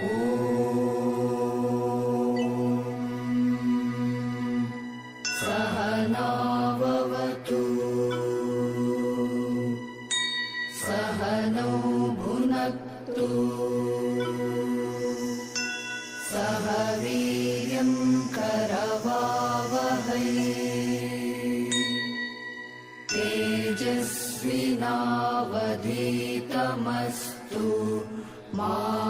सहनावतु सहनौ भुनक्तु। सह वीर्यं करवावहै। तेजस्विनावधीतमस्तु। मा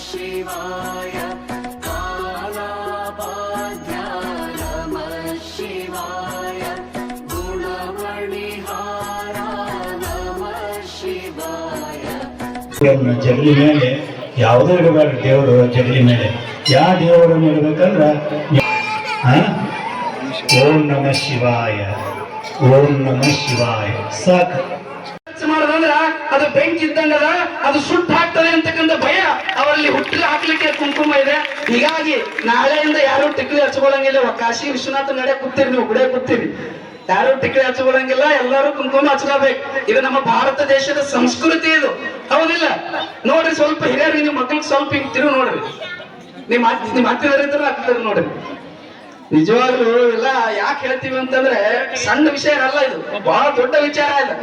शिवाय कालाबाध्या नमः शिवाय गुणमणिहारा नमः शिवाय ದೇವ್ರನ್ನ ಜಗಲಿ ಮೇಲೆ ಯಾವುದೋ ಇಡಬಾರ್ದು ದೇವರು ಜಗಲಿ ಮೇಲೆ ಯಾವ ದೇವರನ್ನು ಇಡಬೇಕಂದ್ರ ಓಂ ನಮ ಶಿವಾಯ ಓಂ ನಮ ಶಿವಾಯ ಸಾಕು ಮಾಡೋದಂದ್ರ ಅದು ಬೆಂಕಿ ಇದ್ದಂಗದ, ಅದು ಸುಟ್ಟು ಹಾಕ್ತದೆ ಅಂತಕ್ಕಂಥ ಭಯ ಅವರಲ್ಲಿ ಹುಟ್ಟಿ ಹಾಕ್ಲಿಕ್ಕೆ ಕುಂಕುಮ ಇದೆ. ಹೀಗಾಗಿ ನಾಳೆಯಿಂದ ಯಾರು ಟಿಕ್ಲಿ ಹಚ್ಕೊಳ್ಳಂಗಿಲ್ಲ. ಕಾಶಿ ವಿಶ್ವನಾಥ ನಡೆ ಕೂತಿರಿ ನೀವು, ಗುಡೆ ಕೂತೀರಿ. ಯಾರು ಟಿಕ್ಲಿ ಹಚ್ಕೊಳ್ಳಂಗಿಲ್ಲ, ಎಲ್ಲರೂ ಕುಂಕುಮ ಹಚ್ಕೋಬೇಕು. ಇದು ನಮ್ಮ ಭಾರತ ದೇಶದ ಸಂಸ್ಕೃತಿ ಇದು. ಹೌದಿಲ್ಲ? ನೋಡ್ರಿ ಸ್ವಲ್ಪ ಹಿರಿಯರು, ನಿಮ್ಮ ಮಕ್ಳಿಗೆ ಸ್ವಲ್ಪ ಹಿಂಗ್ ತಿರು ನೋಡ್ರಿ. ನಿಮ್ ಮಾತಿ ನಿಮ್ ಹತ್ತಿರ ಇದ್ರೆ ನೋಡ್ರಿ. ನಿಜವಾಗ್ಲೂ ಎಲ್ಲ ಯಾಕೆ ಹೇಳ್ತೀವಿ ಅಂತಂದ್ರೆ, ಸಣ್ಣ ವಿಷಯ ಅಲ್ಲ ಇದು. ಬಹಳ ದೊಡ್ಡ ವಿಚಾರ ಇದು.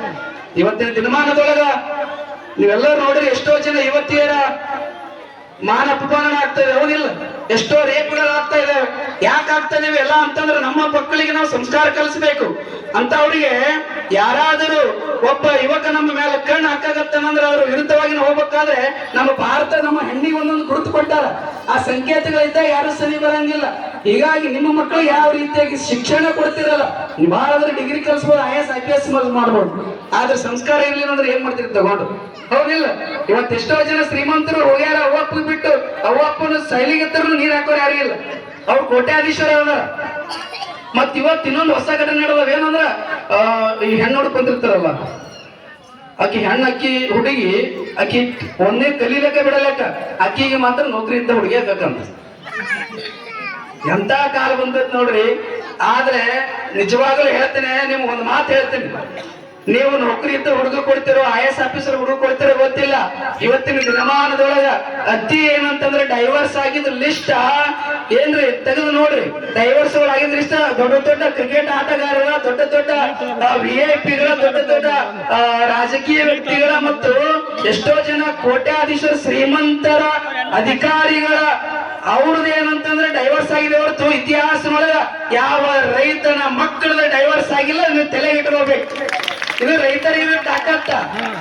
ಇವತ್ತಿನ ದಿನಮಾನದೊಳಗ ನೀವೆಲ್ಲರೂ ನೋಡ್ರಿ ಎಷ್ಟೋ ಜನ ಯುವತಿಯರ ಮಾನ ಅಪಮಾನ ಆಗ್ತಾ ಇದೆ. ಹೌದಿಲ್ಲ ಎಷ್ಟೋ ರೇಪ್ಗಳು ಆಗ್ತಾ ಇದೆ. ಯಾಕೆ ಆಗ್ತಾ ಎಲ್ಲ ಅಂತಂದ್ರೆ ನಮ್ಮ ಮಕ್ಕಳಿಗೆ ನಾವು ಸಂಸ್ಕಾರ ಕಲಿಸ್ಬೇಕು. ಅಂತ ಅವರಿಗೆ ಯಾರಾದರೂ ಒಬ್ಬ ಯುವಕ ನಮ್ಮ ಮೇಲೆ ಕಣ್ಣು ಹಾಕಾಗತ್ತಾನಂದ್ರೆ ಅವ್ರ ವಿರುದ್ಧವಾಗಿ ಹೋಗ್ಬೇಕಾದ್ರೆ ನಮ್ಮ ಭಾರತ ನಮ್ಮ ಹೆಣ್ಣಿಗೆ ಒಂದೊಂದು ಗುರುತು ಕೊಟ್ಟಾರ. ಆ ಸಂಕೇತಗಳಿದ್ದಾಗ ಯಾರು ಸರಿ ಬರಂಗಿಲ್ಲ. ಹೀಗಾಗಿ ನಿಮ್ಮ ಮಕ್ಕಳು ಯಾವ ರೀತಿಯಾಗಿ ಶಿಕ್ಷಣ ಕೊಡ್ತಿರಲ್ಲ ಬಹಳ degree ಕಲಿಸ್ಬೋದು I S I P S ಮಾಡ್ಬೋದು. ಆದ್ರೆ ಸಂಸ್ಕಾರ ಇರ್ಲಿಲ್ಲ ಅಂದ್ರೆ ಏನ್ ಮಾಡ್ತೀರಿ ತಗೊಂಡು? ಹೌದಿಲ್ಲ. ಇವತ್ತು ಎಷ್ಟೋ ಜನ ಶ್ರೀಮಂತರು ಹೋಗ್ಯಾರ ಅವ್ವಪ್ಪ ಬಿಟ್ಟು ಅವ್ವಪ್ಪನ ಶೈಲಿಗತ್ತರು ನೀರ್ ಹಾಕೋರು ಯಾರಿಗಿಲ್ಲ ಅವ್ರು ಕೋಟ್ಯಾಧೀಶ್ವರ ಅದಾರ. ಮತ್ ಇವತ್ತು ಇನ್ನೊಂದು ಹೊಸ ಘಟನೆ ನಡೆದವ ಏನಂದ್ರ ಈ ಹೆಣ್ಣು ಹುಡ್ಕೊಂತಿರ್ತಾರಲ್ಲ ಆಕಿ ಹೆಣ್ಣು ಅಕ್ಕಿ ಹುಡುಗಿ ಅಕ್ಕಿ ಒಂದೇ ಕಲೀಲಕ್ಕ ಬಿಡಲಕ್ಕ. ಅಕ್ಕಿಗೆ ಮಾತ್ರ ನೌಕರಿ ಇದ್ದ ಹುಡುಗಿ ಬೇಕಂತ ಎಂತ ಕಾಲ ಬಂದೈತ್ ನೋಡ್ರಿ. ಆದ್ರೆ ನಿಜವಾಗ್ಲೂ ಹೇಳ್ತೇನೆ ನಿಮ್ಗೆ ಒಂದು ಮಾತು ಹೇಳ್ತೀನಿ. ನೀವು ನೌಕರಿ ಇದ್ದ ಹುಡುಗ ಕೊಡ್ತಿರೋ ಐ ಆಫೀಸರ್ ಹುಡುಗ ಕೊಡ್ತಿರೋ ಗೊತ್ತಿಲ್ಲ. ಇವತ್ತಿನ ದಿನಮಾನದೊಳಗ ಅತಿ ಏನಂತಂದ್ರೆ ಡೈವರ್ಸ್ ಆಗಿದ್ ಲಿಸ್ಟ್ ಏನ್ರಿ, ತೆಗೆದು ನೋಡ್ರಿ. ಡೈವರ್ಸ್ ಆಗಿದ್ ಇಷ್ಟ ದೊಡ್ಡ ದೊಡ್ಡ ಕ್ರಿಕೆಟ್ ಆಟಗಾರರ, ದೊಡ್ಡ ದೊಡ್ಡ ವಿ ಐ ಪಿಗಳ ದೊಡ್ಡ ದೊಡ್ಡ ರಾಜಕೀಯ ವ್ಯಕ್ತಿಗಳ ಮತ್ತು ಎಷ್ಟೋ ಜನ ಕೋಟ್ಯಾಧೀಶರ, ಶ್ರೀಮಂತರ ಅಧಿಕಾರಿಗಳ ಅವ್ರದ್ದು ಏನಂತಂದ್ರೆ ಡೈವರ್ಸ್ ಆಗಿದೆ ಹೊರತು ಇತಿಹಾಸದೊಳಗ ಯಾವ ರೈತನ ಮಕ್ಕಳದ ಡೈವರ್ಸ್ ಆಗಿಲ್ಲ ನೀವು ತಲೆ ಇಟ್ಕೋಬೇಕು ಇದು ರೈತರಿಗೆ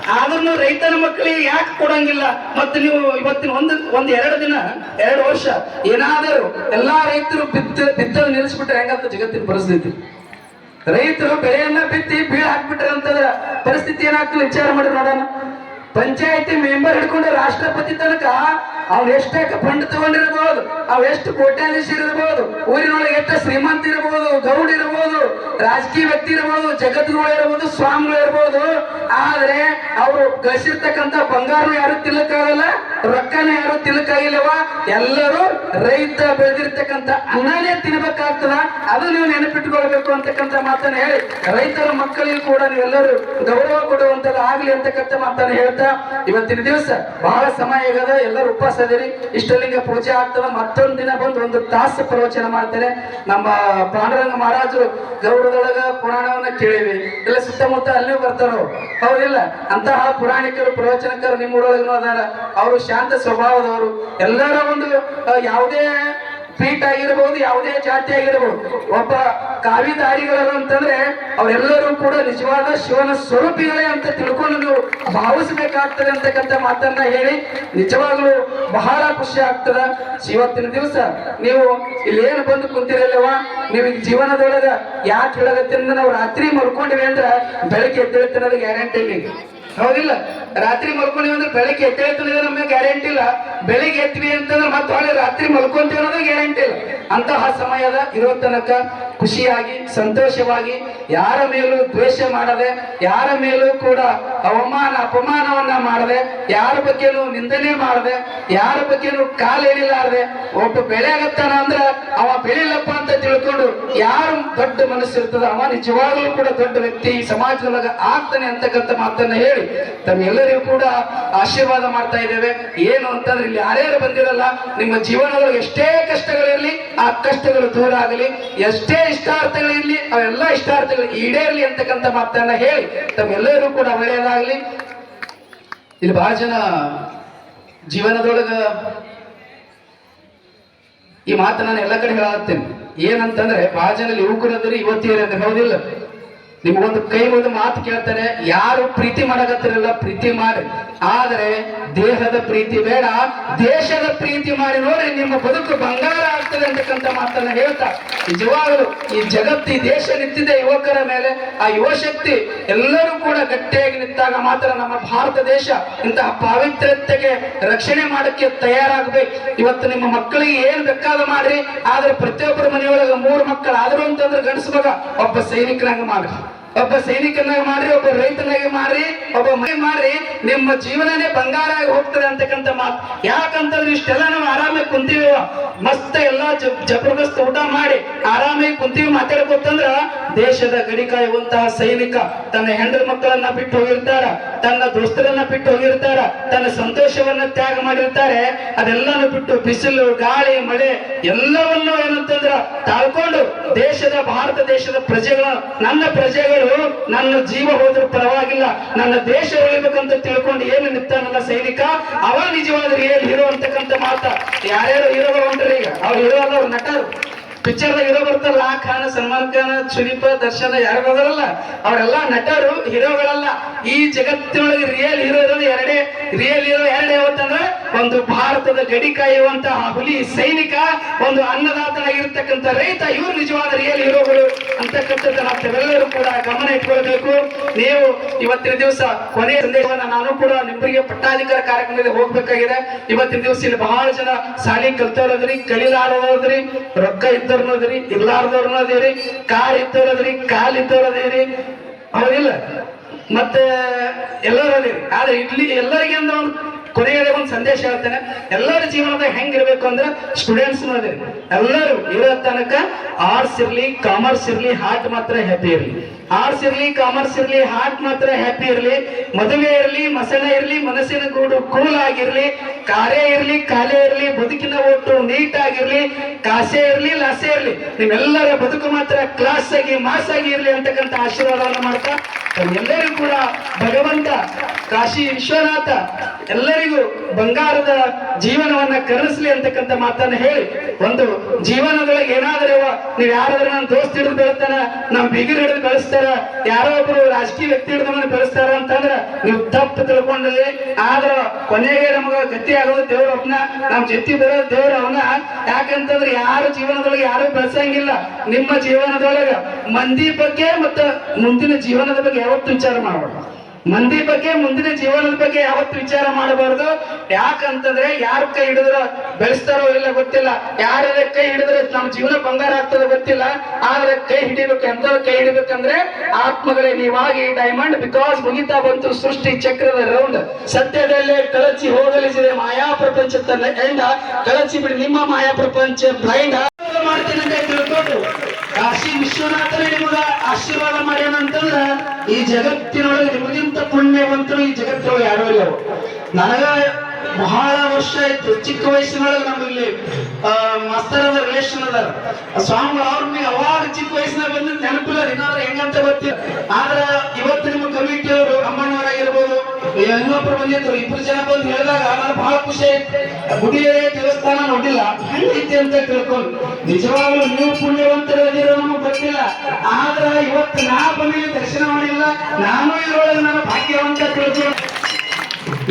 ಆದ್ರೂ ರೈತನ ಮಕ್ಕಳಿಗೆ ಯಾಕೆ ಕೊಡಂಗಿಲ್ಲ? ಮತ್ತೆ ನೀವು ಇವತ್ತಿನ ಒಂದು, ಒಂದ್ ಎರಡು ದಿನ, ಎರಡು ವರ್ಷ ಏನಾದರೂ ಎಲ್ಲಾ ರೈತರು ಬಿತ್ತ ಬಿತ್ತದ ನಿಲ್ಲಿಸ್ಬಿಟ್ರೆ ಹೆಂಗಂತ ಜಗತ್ತಿನ ಪರಿಸ್ಥಿತಿ? ರೈತರು ಬೆಳೆಯನ್ನ ಬಿತ್ತಿ ಬೀಳ ಹಾಕ್ಬಿಟ್ರೆ ಅಂತಂದ್ರ ಪರಿಸ್ಥಿತಿ ಏನಾಗ್ತದೆ? ವಿಚಾರ ಮಾಡಿ ನೋಡೋಣ. ಪಂಚಾಯತಿ ಮೆಂಬರ್ ಹಿಡ್ಕೊಂಡು ರಾಷ್ಟ್ರಪತಿ ತನಕ ಅವ್ನು ಎಷ್ಟೇ ಫಂಡ್ ತಗೊಂಡಿರ್ಬೋದು? ಅವ್ ಎಷ್ಟು ಕೋಟ್ಯಾಧೀಶ ಇರ್ಬೋದು? ಊರಿನೊಳಗೆ ಎಷ್ಟು ಶ್ರೀಮಂತ ಇರ್ಬೋದು? ಗೌಡ ಇರ್ಬೋದು? ರಾಜಕೀಯ ವ್ಯಕ್ತಿ ಇರ್ಬೋದು? ಜಗದ್ಗುರು ಇರಬಹುದು ಸ್ವಾಮಿಗಳು ಇರ್ಬೋದು? ಆದ್ರೆ ಅವರು ಗಳಿಸಿರ್ತಕ್ಕಂತ ಬಂಗಾರ ಯಾರು ತಿನ್ನಕ್ಕಾಗಲ್ಲ, ರೊಕ್ಕನ ಯಾರು ತಿನ್ನಕ್ಕಾಗಿಲ್ಲವ? ಎಲ್ಲರೂ ರೈತ ಬೆಳೆದಿರ್ತಕ್ಕಂತ ಅನ್ನನೇ ತಿನ್ಬೇಕಾಗ್ತದ? ಅದು ನೀವು ನೆನಪಿಟ್ಕೊಳ್ಬೇಕು ಅಂತಕ್ಕಂಥ ಮಾತನ್ನ ಹೇಳಿ. ರೈತರ ಮಕ್ಕಳಿಗೂ ಕೂಡ ನೀವೆಲ್ಲರೂ ಗೌರವ ಕೊಡುವಂತದ್ದು ಆಗ್ಲಿ ಅಂತಕ್ಕಂಥ ಮಾತನ್ನ ಹೇಳ್ತಾ, ಇವತ್ತಿನ ದಿವಸ ಬಹಳ ಸಮಯ ಆಗದ. ಎಲ್ಲರೂ ಉಪವಾಸ ಅದಿರಿ ಇಷ್ಟಲಿಂಗ ಪೂಜೆ ಆಗ್ತದ. ಮತ್ತೊಂದು ದಿನ ಬಂದು ಒಂದು ತಾಸು ಪ್ರವಚನ ಮಾಡ್ತಾರೆ ನಮ್ಮ ಪಾಂಡುರಂಗ ಮಹಾರಾಜರು ಗೌರವದೊಳಗ ಪುರಾಣವನ್ನ ಕೇಳಿವಿ. ಇಲ್ಲ ಸುತ್ತಮುತ್ತ ಅಲ್ಲಿ ಬರ್ತಾರೋ? ಹೌದಿಲ್ಲ. ಅಂತಹ ಪುರಾಣಿಕರು, ಪ್ರವಚನಕರು ನಿಮ್ಮ ಊರೊಳಗೂ ಅದಾರ. ಅವರು ಶಾಂತ ಸ್ವಭಾವದವರು. ಎಲ್ಲರ ಒಂದು ಯಾವುದೇ ಪೀಠ ಆಗಿರಬಹುದು ಯಾವುದೇ ಜಾತಿ ಆಗಿರಬಹುದು ಒಬ್ಬ ಕಾವಿದಾರಿಗಳರು ಅಂತಂದ್ರೆ ಅವರೆಲ್ಲರೂ ಕೂಡ ನಿಜವಾದ ಶಿವನ ಸ್ವರೂಪಿಗಳೇ ಅಂತ ತಿಳ್ಕೊಂಡು ನೀವು ಭಾವಿಸಬೇಕಾಗ್ತದೆ ಅಂತಕ್ಕಂಥ ಮಾತನ್ನ ಹೇಳಿ ನಿಜವಾಗ್ಲೂ ಬಹಳ ಖುಷಿ ಆಗ್ತದ. ಇವತ್ತಿನ ದಿವಸ ನೀವು ಇಲ್ಲಿ ಏನು ಬಂದು ಕುಂತಿರಲ್ಲವ? ನೀವು ಜೀವನದೊಳಗ ಯಾಕೆ ಹೇಳಗತ್ತಿಂದ ನಾವು ರಾತ್ರಿ ಮಲ್ಕೊಂಡಿವಿ ಅಂದ್ರೆ ಬೆಳಗ್ಗೆ ಎದ್ದೇಳ್ತೀನಿ ಅನ್ನೋದು ಗ್ಯಾರಂಟಿ ಹೌದಿಲ್ಲ. ರಾತ್ರಿ ಮಲ್ಕೊಂಡಿವಿ ಅಂದ್ರೆ ಬೆಳಿಗ್ಗೆ ಎದ್ದೇಳ್ತೀವಿ ನಮಗೆ ಗ್ಯಾರಂಟಿ ಇಲ್ಲ. ಬೆಳಿಗ್ಗೆ ಎತ್ವಿ ಅಂತಂದ್ರೆ ಮತ್ತೆ ಹೊಳೆ ರಾತ್ರಿ ಮಲ್ಕೊಂತೀವಿ ಅನ್ನೋದು ಗ್ಯಾರಂಟಿ ಇಲ್ಲ. ಅಂತಹ ಸಮಯದ ಇರೋ ತನಕ ಖುಷಿಯಾಗಿ, ಸಂತೋಷವಾಗಿ, ಯಾರ ಮೇಲೂ ದ್ವೇಷ ಮಾಡದೆ, ಯಾರ ಮೇಲೂ ಕೂಡ ಅವಮಾನ, ಅಪಮಾನವನ್ನ ಮಾಡದೆ, ಯಾರ ಬಗ್ಗೆನೂ ನಿಂದನೆ ಮಾಡದೆ, ಯಾರ ಬಗ್ಗೆನೂ ಕಾಲು ಎಳಿಲಾರದೆ, ಒಬ್ಬ ಬೆಳೆ ಆಗತ್ತಾನ ಅಂದ್ರ ಅವ ಬೆಳಿಲಪ್ಪ ಅಂತ ತಿಳ್ಕೊಂಡು ಯಾರು ದೊಡ್ಡ ಮನಸ್ಸಿರ್ತದ ಅವ ನಿಜವಾಗ್ಲೂ ಕೂಡ ದೊಡ್ಡ ವ್ಯಕ್ತಿ ಸಮಾಜದೊಳಗ ಆಗ್ತಾನೆ ಅಂತಕ್ಕಂಥ ಮಾತನ್ನ ಹೇಳಿ ತಮ್ಮೆಲ್ಲರಿಗೂ ಕೂಡ ಆಶೀರ್ವಾದ ಮಾಡ್ತಾ ಇದ್ದೇವೆ. ಏನು ಅಂತಂದ್ರೆ ಇಲ್ಲಿ ಯಾರ್ಯಾರು ಬಂದಿರಲ್ಲ, ನಿಮ್ಮ ಜೀವನದೊಳಗೆ ಎಷ್ಟೇ ಕಷ್ಟಗಳಿರಲಿ, ಆ ಕಷ್ಟಗಳು ದೂರ ಆಗಲಿ, ಎಷ್ಟೇ ಇಷ್ಟಾರ್ಥಗಳಿರ್ಲಿ ಅವೆಲ್ಲ ಇಷ್ಟಾರ್ಥಗಳು ಈಡೇರಲಿ ಅಂತಕ್ಕಂಥ ಮಾತನ್ನ ಹೇಳಿ ತಮ್ಮೆಲ್ಲರೂ ಕೂಡ ಒಳ್ಳೆಯದಾಗ್ಲಿ. ಇಲ್ಲಿ ಬಹಳ ಜನ ಜೀವನದೊಳಗ ಈ ಮಾತು ನಾನು ಎಲ್ಲ ಕಡೆ ಹೇಳತ್ತೇನೆ ಏನಂತಂದ್ರೆ, ಬಹಳ ಜನ ಯುವಕರದ್ರಿ ಅಂತ ಹೌದಿಲ್ಲ. ನಿಮ್ಗೊಂದು ಕೈ ಒಂದು ಮಾತು ಕೇಳ್ತಾರೆ ಯಾರು ಪ್ರೀತಿ ಮಾಡಕತ್ತಿರಲ್ಲ, ಪ್ರೀತಿ ಮಾಡಿ. ಆದರೆ ದೇಹದ ಪ್ರೀತಿ ಬೇಡ. ದೇಶದ ಪ್ರೀತಿ ಮಾಡಿ ನೋಡಿ ನಿಮ್ಮ ಬದುಕು ಬಂಗಾರ ಆಗ್ತದೆ ಅಂತಕ್ಕಂಥ ಮಾತನ್ನ ಹೇಳ್ತಾ. ನಿಜವಾಗಲು ಈ ಜಗತ್ತು ದೇಶ ನಿಂತಿದೆ ಯುವಕರ ಮೇಲೆ. ಆ ಯುವಶಕ್ತಿ ಎಲ್ಲರೂ ಗಟ್ಟಿಯಾಗಿ ನಿಂತಾಗ ಮಾತ್ರ ನಮ್ಮ ಭಾರತ ದೇಶ ಇಂತಹ ಪಾವಿತ್ರ್ಯತೆಗೆ ರಕ್ಷಣೆ ಮಾಡಕ್ಕೆ ತಯಾರಾಗಬೇಕು. ಇವತ್ತು ನಿಮ್ಮ ಮಕ್ಕಳಿಗೆ ಏನ್ ಬೇಕಾದ ಮಾಡ್ರಿ. ಆದ್ರೆ ಪ್ರತಿಯೊಬ್ಬರ ಮನೆಯೊಳಗೆ ಮೂರು ಮಕ್ಕಳು ಆದ್ರು ಅಂತಂದ್ರೆ ಗಣಿಸುವಾಗ ಒಬ್ಬ ಸೈನಿಕನಾಗ ಮಾಡ್ರಿ. ಒಬ್ಬ ಸೈನಿಕನಾಗಿ ಮಾಡ್ರಿ, ಒಬ್ಬ ರೈತನಾಗಿ ಮಾಡ್ರಿ, ಒಬ್ಬ ಮನೆ ಮಾಡ್ರಿ. ನಿಮ್ಮ ಜೀವನನೇ ಬಂಗಾರ ಆಗಿ ಹೋಗ್ತದೆ ಅಂತಕ್ಕಂಥ ಮಾತು. ಯಾಕಂತಂದ್ರೆ ಇಷ್ಟೆಲ್ಲ ನಾವು ಆರಾಮಾಗಿ ಕುಂತೀವಿ? ಮಸ್ತ್ ಎಲ್ಲ ಜಬರ್ದಸ್ತ್ ಊಟ ಮಾಡಿ ಆರಾಮಾಗಿ ಕುಂತೀವಿ ಮಾತಾಡ್ಕೊತಂದ್ರ ದೇಶದ ಗಡಿ ಕಾಯುವಂತಹ ಸೈನಿಕ ತನ್ನ ಹೆಂಡರ ಮಕ್ಕಳನ್ನ ಬಿಟ್ಟು ಹೋಗಿರ್ತಾರ, ತನ್ನ ದೋಸ್ತರನ್ನ ಬಿಟ್ಟು ಹೋಗಿರ್ತಾರ, ತನ್ನ ಸಂತೋಷವನ್ನ ತ್ಯಾಗ ಮಾಡಿರ್ತಾರೆ. ಅದೆಲ್ಲನೂ ಬಿಟ್ಟು ಬಿಸಿಲು, ಗಾಳಿ, ಮಳೆ ಎಲ್ಲವನ್ನೂ ಏನಂತಂದ್ರ ತಾಳ್ಕೊಂಡು ದೇಶದ, ಭಾರತ ದೇಶದ ಪ್ರಜೆಗಳು, ನನ್ನ ಪ್ರಜೆಗಳು ನನ್ನ ಜೀವ ಹೋದ್ರೂ ಪರವಾಗಿಲ್ಲ, ನನ್ನ ದೇಶ ಉಳಿಬೇಕಂತ ತಿಳ್ಕೊಂಡು ಏನು ನಿಂತಾನಲ್ಲ ಸೈನಿಕ? ಅವ ನಿಜವಾದ ಏನ್ ಹೀರೋ ಅಂತಕ್ಕಂಥ ಮಾತ. ಯಾರ್ಯಾರು ಹೀರೋಗಳು ಹೊಂಟ್ರಿ ಈಗ? ಅವ್ರು ಹೀರೋ ಅಲ್ಲ, ಅವ್ರು ನಟರು. ಪಿಕ್ಚರ್ದಾಗ ಹೀರೋ ಬರ್ತಾರಲ್ಲ ಆ ಖಾನ ಸಲ್ಮಾನ್ ಖಾನ್, ಸುದೀಪ, ದರ್ಶನ, ಯಾರು ಬರೋದಲ್ಲ ಅವರೆಲ್ಲ ನಟರು, ಹೀರೋಗಳಲ್ಲ. ಈ ಜಗತ್ತಿನೊಳಗೆ ರಿಯಲ್ ಹೀರೋ ಇರೋದು ಎರಡೇ. ರಿಯಲ್ ಹೀರೋ ಎರಡೇ ಯಾವತ್ತಂದ್ರೆ, ಒಂದು ಭಾರತದ ಗಡಿ ಕಾಯುವಂತಹ ಹುಲಿ ಸೈನಿಕ, ಒಂದು ಅನ್ನದಾತನಾಗಿರ್ತಕ್ಕಂಥ ರೈತ. ಇವರು ನಿಜವಾದ ರಿಯಲ್ ಹೀರೋಗಳು ಅಂತಕ್ಕಂಥದ್ದು ನಾವು ತಾವೆಲ್ಲರೂ ಕೂಡ ಗಮನ ಇಟ್ಕೊಳ್ಬೇಕು. ನೀವು ಇವತ್ತಿನ ದಿವಸ ಕೊನೆಯ ಸಂದೇಶವನ್ನು ನಾನು ಕೂಡ ನಿಮ್ಮರಿಗೆ ಪಟ್ಟಾಧಿಕಾರ ಕಾರ್ಯಕ್ರಮದಲ್ಲಿ ಹೋಗ್ಬೇಕಾಗಿದೆ. ಇವತ್ತಿನ ದಿವಸ ಇಲ್ಲಿ ಬಹಳ ಜನ ಸಾಲಿ ಕಲ್ತವ್ರದ್ರಿ ಕಲಿಲಾರದ್ರಿ ರೊಕ್ಕ ಇದ್ದವ್ರನ್ನೋದ್ರಿ ಇರ್ಲಾರ್ದವ್ರನ್ನೂ ಅದೇರಿ ಕಾರ್ ಇದ್ದವ್ರದ್ರಿ, ಕಾಲ್ ಇದ್ದವ್ರದೇರಿ. ಹೌದಿಲ್ಲ? ಮತ್ತೆ ಎಲ್ಲರೂ ಆದ್ರೆ ಇಲ್ಲಿ ಎಲ್ಲರಿಗೆ ಅಂದ್ರೆ ಕೊನೆಯದೇ ಒಂದು ಸಂದೇಶ ಹೇಳ್ತೇನೆ. ಎಲ್ಲರ ಜೀವನದ ಹೆಂಗಿರ್ಬೇಕು ಅಂದ್ರೆ ಸ್ಟೂಡೆಂಟ್ಸ್ ಅದೇ ಎಲ್ಲರೂ ಇರೋ ತನಕ ಆರ್ಟ್ಸ್ ಇರ್ಲಿ ಕಾಮರ್ಸ್ ಇರ್ಲಿ ಹಾರ್ಟ್ ಮಾತ್ರ ಹ್ಯಾಪಿ ಇರ್ಲಿ. ಆರ್ಟ್ಸ್ ಇರ್ಲಿ ಕಾಮರ್ಸ್ ಇರ್ಲಿ ಹಾರ್ಟ್ ಮಾತ್ರ ಹ್ಯಾಪಿ ಇರ್ಲಿ. ಮದುವೆ ಇರ್ಲಿ, ಮಸಣ ಇರ್ಲಿ, ಮನಸ್ಸಿನ ಗೂಡು ಕೂಲ್ ಆಗಿರ್ಲಿ. ಕಾರ್ಯ ಇರ್ಲಿ, ಕಾಲೇ ಇರ್ಲಿ, ಬದುಕಿನ ಒಟ್ಟು ನೀಟ್ ಆಗಿರ್ಲಿ. ಕಾಸೆ ಇರ್ಲಿ, ಲಾಸೆ ಇರ್ಲಿ. ನಿಮ್ಮೆಲ್ಲರ ಬದುಕು ಮಾತ್ರ ಕ್ಲಾಸ್ ಆಗಿ ಮಾಸ್ ಆಗಿ ಇರ್ಲಿ ಅಂತಕ್ಕಂಥ ಆಶೀರ್ವಾದವನ್ನು ಮಾಡ್ತಾ ಎಲ್ಲರಿಗೂ ಕೂಡ ಭಗವಂತ, ಕಾಶಿ ವಿಶ್ವನಾಥ, ಎಲ್ಲರಿಗೂ ಬಂಗಾರದ ಜೀವನವನ್ನ ಕರುಣಿಸ್ಲಿ ಅಂತಕ್ಕಂಥ ಮಾತನ್ನ ಹೇಳಿ, ಒಂದು ಜೀವನದೊಳಗೆ ಏನಾದರೂ ನೀವು ಯಾರಾದ್ರೂ ನನ್ನ ದೋಸ್ತಿ ಹಿಡಿದು ಬೆಳಿತಾರ ನಮ್ ಬಿಗಿರ್ ಹಿಡಿದು ಕಳಿಸ್ತಾರ ಯಾರೋ ಒಬ್ರು ರಾಜಕೀಯ ವ್ಯಕ್ತಿ ಹಿಡಿದು ಕಳಿಸ್ತಾರ ಅಂತಂದ್ರ ನೀವು ತಪ್ಪು ತಿಳ್ಕೊಂಡಲ್ಲಿ, ಆದ್ರ ಕೊನೆಗೆ ನಮಗ ಗತಿ ಆಗೋದು ದೇವ್ರ ನಮ್ಮ ನಮ್ ಜೊತೆ ಬರೋದು ದೇವ್ರ ಅವನ ಯಾಕಂತಂದ್ರೆ ಯಾರು ಜೀವನದೊಳಗೆ ಯಾರು ಬೆಳೆಸಂಗಿಲ್ಲ. ನಿಮ್ಮ ಜೀವನದೊಳಗ ಮಂದಿ ಬಗ್ಗೆ ಮತ್ತ ಮುಂದಿನ ಜೀವನದ ಬಗ್ಗೆ ಯಾವತ್ತು ವಿಚಾರ ಮಾಡಬಾರ್ದು. ಮಂದಿ ಬಗ್ಗೆ, ಮುಂದಿನ ಜೀವನದ ಬಗ್ಗೆ ಯಾವತ್ತು ವಿಚಾರ ಮಾಡಬಾರ್ದು? ಯಾಕಂತಂದ್ರೆ ಯಾರ ಕೈ ಹಿಡಿದ್ರ ಬೆಳೆಸ್ತಾರೋ ಇಲ್ಲ ಗೊತ್ತಿಲ್ಲ. ಯಾರ ಕೈ ಹಿಡಿದ್ರೆ ನಮ್ಮ ಜೀವನ ಬಂಗಾರ ಆಗ್ತದೆ ಗೊತ್ತಿಲ್ಲ. ಆದ್ರೆ ಕೈ ಹಿಡಿಬೇಕು ಎಂತ ಕೈ ಹಿಡಿಬೇಕಂದ್ರೆ ಆತ್ಮಗಳೇ ನೀವಾಗಿ ಡೈಮಂಡ್ ಬಿಕಾಸ್ ಮುಗಿತಾ ಬಂತು ಸೃಷ್ಟಿ ಚಕ್ರದ ರೌಂಡ್ ಸತ್ಯದಲ್ಲೇ ಕಳಚಿ ಹೋಗಲಿಸಿದೆ ಮಾಯಾ ಪ್ರಪಂಚ ತನ್ನ ಎಂಡ ಕಳಚಿ ಬಿಡಿ, ನಿಮ್ಮ ಮಾಯಾ ಪ್ರಪಂಚ ಬ್ಲೈಂಡ್ ಮಾಡ್ತೀನಿ ಅಂತ ತಿಳ್ಕೊಂಡು ಕಾಶಿ ವಿಶ್ವನಾಥನೇ ನಿಮಗ ಆಶೀರ್ವಾದ ಮಾಡ್ಯಾನಂತಂದ್ರ ಈ ಜಗತ್ತಿನೊಳಗೆ ನಿಮಗಿಂತ ಪುಣ್ಯವಂತರು ಈ ಜಗತ್ತಿನೊಳಗೆ ಯಾರು ಇಲ್ಲ. ನನಗ ಬಹಳ ವರ್ಷ ಆಯ್ತು ಚಿಕ್ಕ ವಯಸ್ಸಿನೊಳಗೆ ನಮ್ಮಲ್ಲಿ ಆ, ಮಾಸ್ತರ್ ಅದ ರಿಲೇಷನ್ ಅದಾರ ಸ್ವಾಮಿ ಅವ್ರನ್ನ ಅವಾಗ ಚಿಕ್ಕ ವಯಸ್ಸಿನ ಬಂದ ನೆನಪಿಲ್ಲ ಏನಾದ್ರೆ ಹೆಂಗಂತ ಗೊತ್ತಿಲ್ಲ ಆದ್ರ ಇನ್ನೊಬ್ರು ಬಂದಿದ್ರು ಇಬ್ರು ಜನ ಬಂದು ಹೇಳಿದಾಗ ನಾನು ಬಹಳ ಖುಷಿ ಐತೆ ಗುಡಿಯೇ ದೇವಸ್ಥಾನ ನೋಡಿಲ್ಲ. ಹೆಂಗೈತಿ ಅಂತ ತಿಳ್ಕೊಂಡು. ನಿಜವಾಗ್ಲೂ ನೀವು ಪುಣ್ಯವಂತರಾಗಿರೋ ನಮಗೆ ಗೊತ್ತಿಲ್ಲ. ಆದ್ರ ಇವತ್ತು ನಾ ಬಂದಿಲ್ಲ ದರ್ಶನ ಮಾಡಿಲ್ಲ. ನಾನು ಇದ್ರೊಳಗೆ ನಾನು ಭಾಗ್ಯವಂತ ತಿಳ್ಕೊಂಡು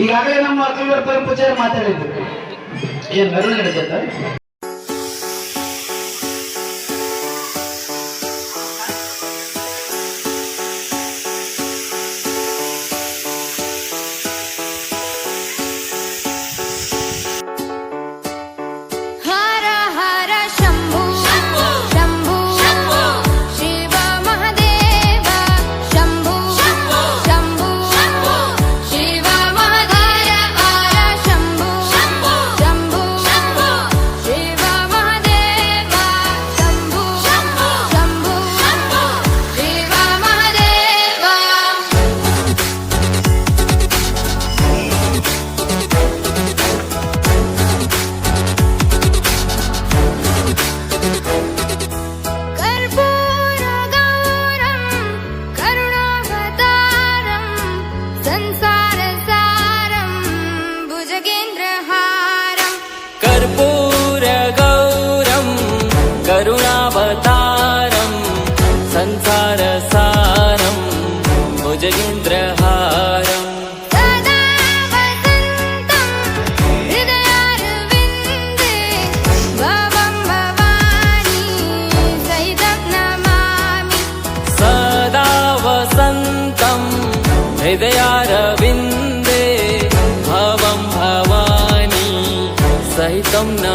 ಈಗಾಗಲೇ ನಮ್ಮ ಅರ್ಜುನ ಪೂಜಾರಿ ಮಾತಾಡಿದ್ರು ಏನ್ ಮೆರವಣಿಗೆ ನಡೀತೈತ come now.